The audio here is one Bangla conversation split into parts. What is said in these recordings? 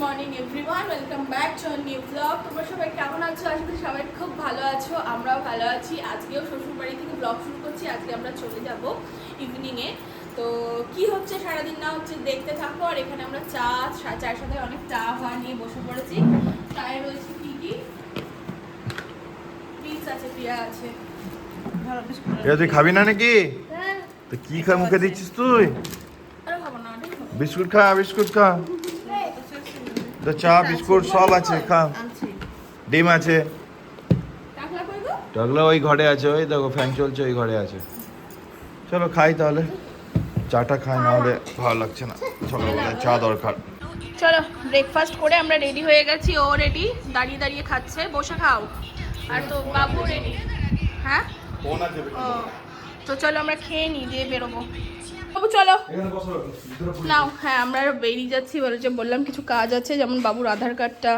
Morning everyone welcome back to new blog তোমরা সবাই কেমন আছো? আশা করি সবাই খুব ভালো আছো। আমরাও ভালো আছি। আজকেও শ্বশুরবাড়ি থেকে ব্লগ শুরু করছি। আজকে আমরা চলে যাব ইভিনিংয়ে তো কি হচ্ছে সারাদিন না হচ্ছে দেখতে থাকো। আর এখানে আমরা চা চা- চায়ের সাথে অনেক চা হওয়া নিয়ে বসে পড়েছি। চায়ে রয়েছে কি কি? পিস আছে প্রিয়া আছে। তুই খাবি না নাকি? হ্যাঁ। তো কি খা মুখে দিচ্ছিস তুই? আরে খাব না ওটাই খাব বিস্কুট খা বিস্কুট খা। তো চা বিস্কুট সব আছে খা। ডিম আছে। টাকলা ওই ঘরে আছে ওই দেখো ফ্যান চলছে ওই ঘরে আছে। চলো খাই তাহলে। চাটা খাই না হলে ভালো লাগছে না। চলো বলে চা দরকার। চলো ব্রেকফাস্ট করে আমরা রেডি হয়ে গেছি। ও রেডি দাঁড়িয়ে দাঁড়িয়ে খাচ্ছে। বসে খাও। আর তো বাবু রেডি হ্যাঁ? ও তো চলো আমরা খেয়ে নিই দিয়ে বেরোবো। বাবু চলো। নাও হ্যাঁ আমরা বেরিয়ে যাচ্ছি। বলে যে বললাম কিছু কাজ আছে যেমন বাবুর আধার কার্ডটা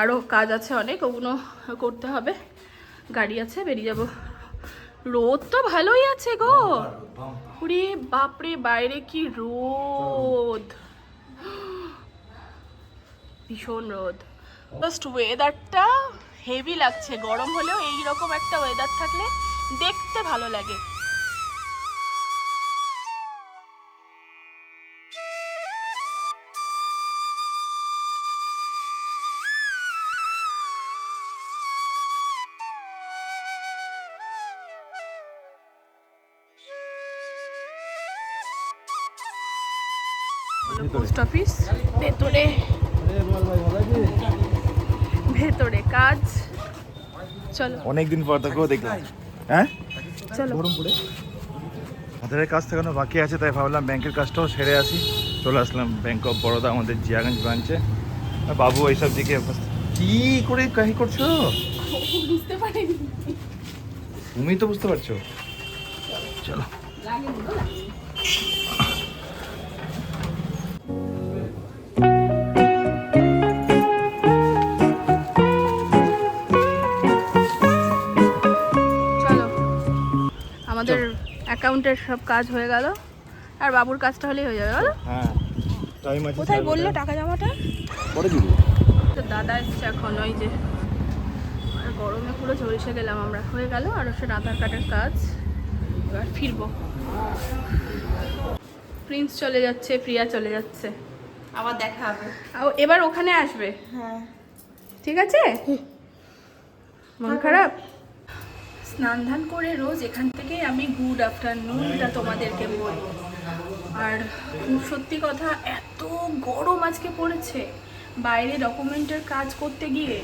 আরও কাজ আছে অনেক ওগুলো করতে হবে। গাড়ি আছে বেরিয়ে যাব। রোদ তো ভালোই আছে গো। উরে বাপরে বাইরে কি রোদ। ভীষণ রোদ। জাস্ট ওয়েদারটা হেভি লাগছে। গরম হলেও এই রকম একটা ওয়েদার থাকলে দেখতে ভালো লাগে। পোস্ট অফিস ভেতরে। ভেতরে কাজ। চলো। অনেকদিন পর তোকেও দেখলাম। হ্যাঁ? চলো। আধারের কাজ থাকানো বাকি আছে তাই ভাবলাম ব্যাংকের কাজটাও সেরে আসি। চলে আসলাম ব্যাংক অফ বরোদা আমাদের জিয়াগঞ্জ ব্রাঞ্চে বাবু এইসব দিকে কি করে কাহি করছ? বুঝতে পারিনি। তুমি তো বুঝতে পারছ। চলো। অ্যাকাউন্টের সব কাজ হয়ে গেল। আর বাবুর কাজটা হলেই হয়ে যাবে বলো। হ্যাঁ টাইম আছে কোথায় বললে টাকা জমাটা? পরে দিব। তো দাদা এসছে এখন ওই যে আর গরমে পুরো ঝলসে গেলাম আমরা। হয়ে গেল আর ওসব আধার কার্ডের কাজ। এবার ফিরবো। প্রিন্স চলে যাচ্ছে প্রিয়া চলে যাচ্ছে। আবার দেখা হবে। এবার ওখানে আসবে? হ্যাঁ। ঠিক আছে? মন খারাপ? স্নান ধান করে রোজ এখান থেকে আমি গুড আফটারনুনটা তোমাদেরকে বলি। আর খুব সত্যি কথা, এত গরম আজকে পড়েছে। বাইরে ডকুমেন্টের কাজ করতে গিয়ে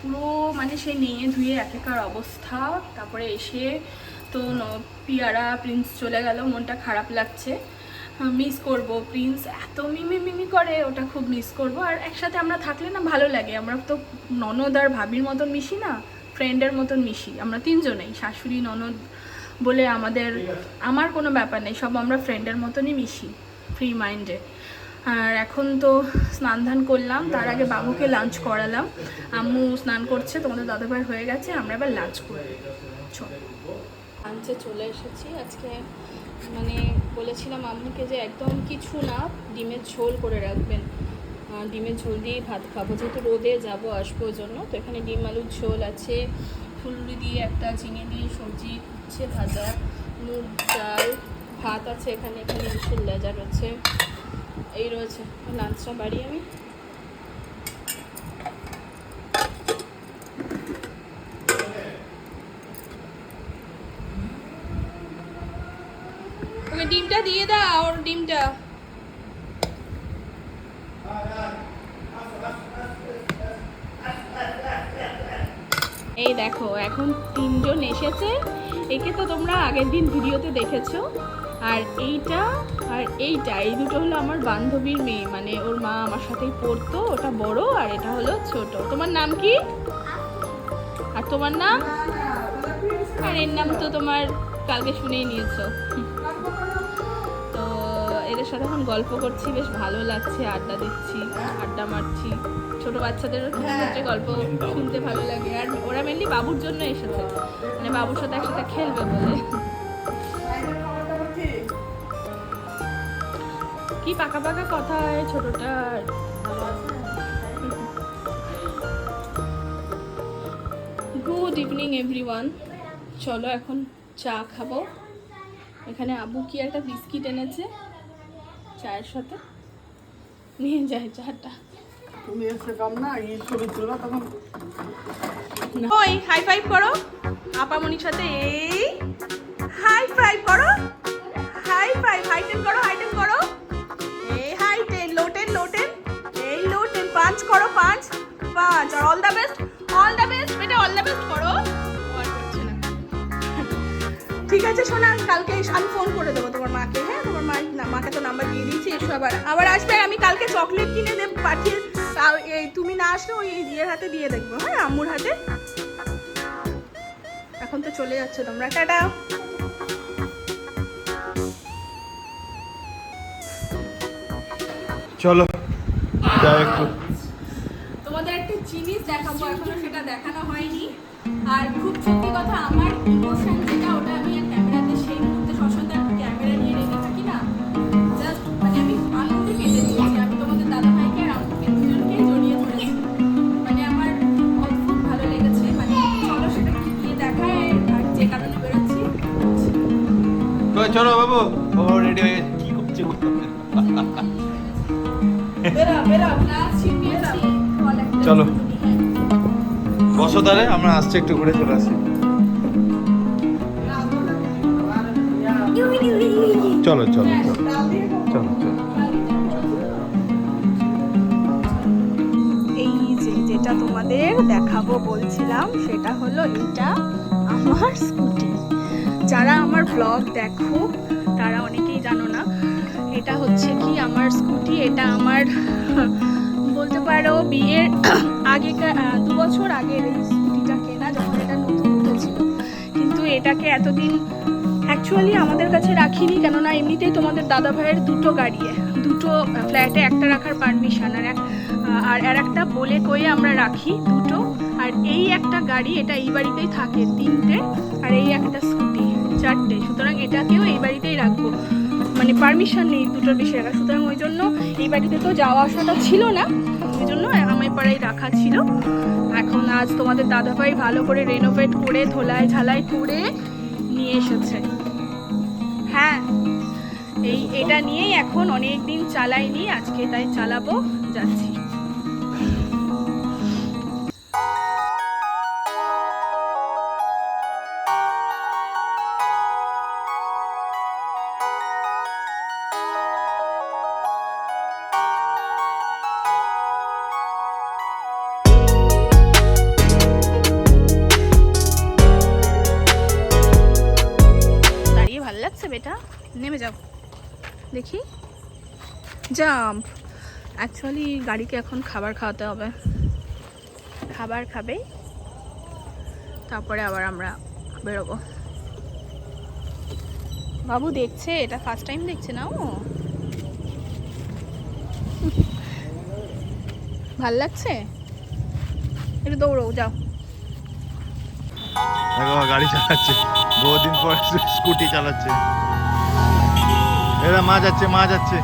পুরো মানে সে নিয়ে ধুয়ে একেকার অবস্থা। তারপরে এসে তো পিয়ারা, প্রিন্স চলে গেল, মনটা খারাপ লাগছে। মিস করব। প্রিন্স এত মিমি মিমি করে, ওটা খুব মিস করব। আর একসাথে আমরা থাকলে না ভালো লাগে। আমরা তো ননদ আর ভাবির মতন মিশি না। ফ্রেন্ডের মতন মিশি। আমরা তিনজনেই, শাশুড়ি, ননদ বলে আমাদের, আমার কোনো ব্যাপার নেই, সব আমরা ফ্রেন্ডের মতনই মিশি ফ্রি মাইন্ডে আর এখন তো স্নান ধান করলাম, তার আগে বাবুকে লাঞ্চ করালাম। আম্মু স্নান করছে, তোমাদের দাদাভাই হয়ে গেছে, আমরা এবার লাঞ্চ চল। লাঞ্চে চলে এসেছি, আজকে মানে বলেছিলাম আম্মুকে যে একদম কিছু না, ডিমের ঝোল করে রাখবেন। ডিমের ঝোল দিয়েই ভাত খাব। যেহেতু রোদে যাব, আসব ওই জন্য। তো এখানে ডিম আলুর ঝোল আছে। ফুলুরি দিয়ে একটা চিনি দিয়ে সবজি উচ্ছে ভাজা। মুগ ডাল, ভাত আছে এখানে। এখানে ইলিশের লেজা রয়েছে এই রয়েছে। লাঞ্চটা বাড়ি আমি। ডিমটা দিয়ে দাও, ডিমটা। এই দেখো, এখন তিনজন এসেছে। একে তো তোমরা আগের দিন ভিডিওতে দেখেছ। আর এইটা আর এইটা, এই দুটো হলো আমার বান্ধবীর মেয়ে। মানে ওর মা আমার সাথেই পড়তো, ওটা বড় আর এটা হলো ছোট। তোমার নাম কি? আর তোমার নাম? আর এর নাম তো তোমার কালকে শুনেই নিয়েছো। সাথে এখন গল্প করছি বেশ ভালো লাগছে আড্ডা দিচ্ছি আড্ডা মারছি। ছোট বাচ্চাদের হচ্ছে হ্যাঁ। গল্প হ্যাঁ, শুনতে ভালো লাগে। আর ওরা মেনলি বাবুর জন্য এসেছে। মানে বাবুর সাথে একসাথে খেলবে বলে। কি পাকা পাকা কথা হয় ছোটটার গুড ইভিনিং এভরিওয়ান চলো এখন চা খাব। এখানে আবু কি একটা বিস্কিট এনেছে। চায়ের সাথে। নিয়ে যায় চাটা। তুমি এসে কাম না এই ছবি তুলবা তখন ওই হাই ফাইভ করো। আপামনির সাথে এই হাই ফাইভ করো। হাই ফাইভ হাই টেন করো হাই টেন করো। এই high ten low ten low ten এই লো টেন পাঁচ করো পাঁচ পাঁচ। আর all the best all the best বেটা অল দ্য বেস্ট করো। ঠিক আছে শোনা কালকে আমি ফোন করে দেবো তোমার মাকে হ্যাঁ? মাকে তো নাম্বার দিয়ে দিয়েছি এসো আবার। আবার আসবে আমি কালকে চকলেট কিনে দেব পাঠিয়ে তাও এই তুমি না আসলে ওই ইয়ের হাতে দিয়ে দেখব হ্যাঁ আম্মুর হাতে। এখন তো চলে যাচ্ছে তোমরা টাটা। চলো যাই একটু। তোমাদের একটা জিনিস দেখাবো এখনও সেটা দেখানো হয়নি। আর খুব সত্যি কথা আমার ইমোশন যেটা রেডি হয়ে কি করছে চলো। বসো তাহলে আমরা আসছি একটু ঘুরে চলে আসি। চলো চলো চলো। চলো চলো। এই যে যেটা তোমাদের দেখাবো বলছিলাম সেটা হলো এটা আমার স্কুটি। যারা আমার ব্লগ দেখো তারা অনেকেই জানো না। এটা হচ্ছে কি আমার স্কুটি, এটা আমার, বলতে পারো বিয়ের আগেকার দু বছর আগের এই স্কুটিটা কেনা যখন এটা নতুন উঠেছিল। কিন্তু এটাকে এতদিন অ্যাকচুয়ালি আমাদের কাছে রাখিনি, কেননা এমনিতেই তোমাদের দাদা ভাইয়ের দুটো গাড়ি, দুটো ফ্ল্যাটে একটা রাখার পারমিশন আর এক আর আর একটা বলে কয়ে আমরা রাখি দুটো। আর এই একটা গাড়ি, এটা এই বাড়িতেই থাকে তিনটে, আর এই একটা স্কুটি। চারটে, সুতরাং এটাকেও এই বাড়িতেই রাখব। মানে পারমিশন নেই দুটোর বেশি রাখা সুতরাং ওই জন্য এই বাড়িতে তো যাওয়া আসাটা ছিল না, ওই জন্য আমার পাড়ায় রাখা ছিল। এখন আজ তোমাদের দাদাভাই ভালো করে রেনোভেট করে, ধোলাই ঝালাই করে নিয়ে এসেছে। হ্যাঁ এই, এটা নিয়েই এখন অনেক দিন চালাইনি, আজকে তাই চালাবো, যাচ্ছি। নেমে যাও। দেখি। জাম্প। অ্যাকচুয়ালি গাড়িকে এখন খাবার খাওয়াতে হবে। খাবার খাবে। তারপরে আবার আমরা বেরোবো। বাবু দেখছে, এটা ফার্স্ট টাইম দেখছে না ও? ভালো লাগছে? একটু দৌড়ো যাও। গাড়ি চালাচ্ছে। বহুদিন পর স্কুটি চালাচ্ছে। এরা মা যাচ্ছে মা যাচ্ছে।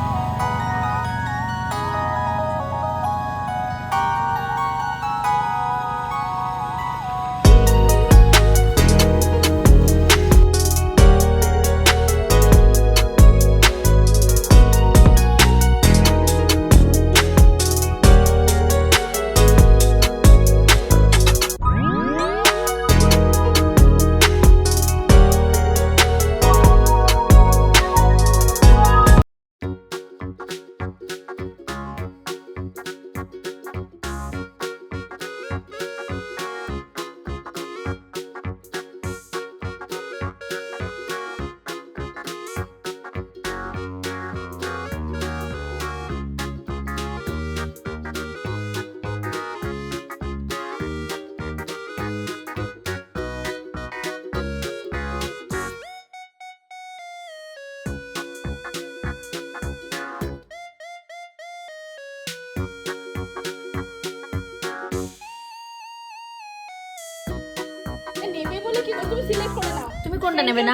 তুমি সিলেক্ট করে নাও তুমি কোনটা নেবে না?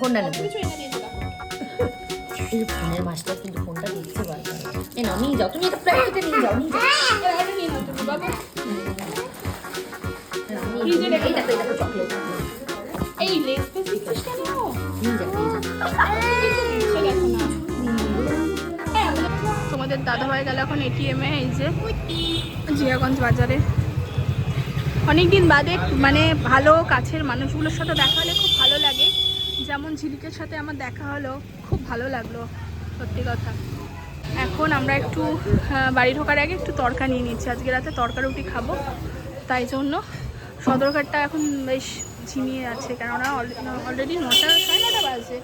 কোনটা নেবে? কিছু এনে দিয়েছে দেখো এই ফোনের মাস্টার কিন্তু ফোনটা দেখতে পারবে এ নাও নিয়ে যাও। তুমি এটা প্রাইভেটে নিয়ে যাও নিয়ে যাও। এটা নিয়ে নাও তুমি বাবা। নিয়ে ফ্রিজে রেখে তো এটা চকলেট এই লেস পেস দিচ্ছিস কেন? নিয়ে যা নিয়ে যা দিচ্ছে দেখো না হ্যাঁ, তোমাদের দাদাভাই গেল এখন এটিএমে এই যে জিয়াগঞ্জ বাজারে। অনেকদিন বাদে মানে ভালো কাছের মানুষগুলোর সাথে দেখা হলে খুব ভালো লাগে। যেমন ঝিলিকের সাথে আমার দেখা হলো, খুব ভালো লাগল, সত্যি কথা। এখন আমরা একটু বাড়ি ঢোকার আগে একটু তরকা নিয়ে নিচ্ছি। আজকে রাতে তরকা রুটি খাব, তাই জন্য সদরঘাটটা এখন বেশ ঝিমিয়ে আছে কেননা অলরেডি নটা, সাড়ে নটা বাজে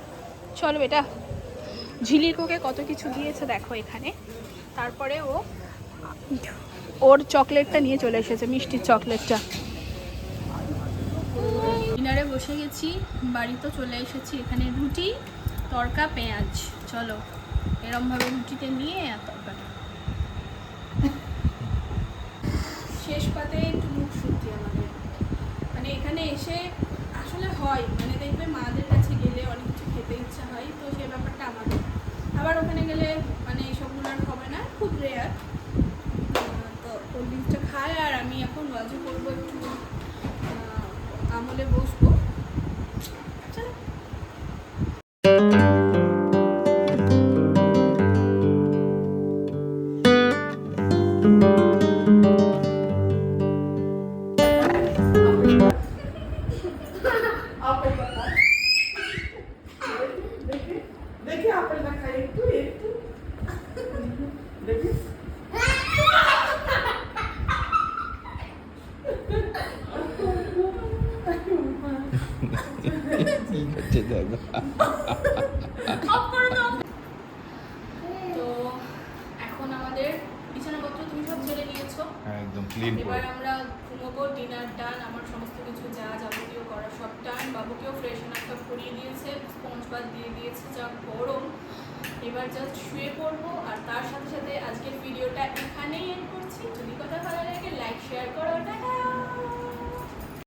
চলো বেটা ঝিলিক ওকে কত কিছু দিয়েছে দেখো এখানে। তারপরে ও ওর চকলেটটা নিয়ে চলে এসেছে, মিষ্টির চকলেটটা। ডিনারে বসে গেছি, বাড়িতে চলে এসেছি এখানে রুটি, তরকা, পেঁয়াজ। চলো, এরমভাবে রুটিতে নিয়ে আর তরকাটা। শেষ পাতে একটু মুখ শুদ্ধি আমাদের মানে এখানে এসে আসলে হয় মানে দেখবে মাদের কাছে গেলে অনেক কিছু খেতে ইচ্ছা হয়, তো সেই ব্যাপারটা আমাদের। আবার ওখানে গেলে মানে এইসবগুলো আর হবে না, খুব রেয়ার তো কোল্ড ড্রিঙ্কসটা খায় এখন লজে করব একটু আমলে বসবো। একদম ক্লিন এবার আমরা ঘুমোবো ডিনার ডান আমার সমস্ত কিছু যা যাবতীয় করা সব ডান বাবুকেও ফ্রেশ সব করিয়ে দিয়েছে স্পঞ্জ বাদ দিয়ে দিয়েছে, যা গরম। এবার জাস্ট শুয়ে পড়ব, আর তার সাথে সাথে আজকের ভিডিওটা এখানেই এন্ড করছি। যদি কথা ভালো লাগে লাইক শেয়ার করো। টাটা!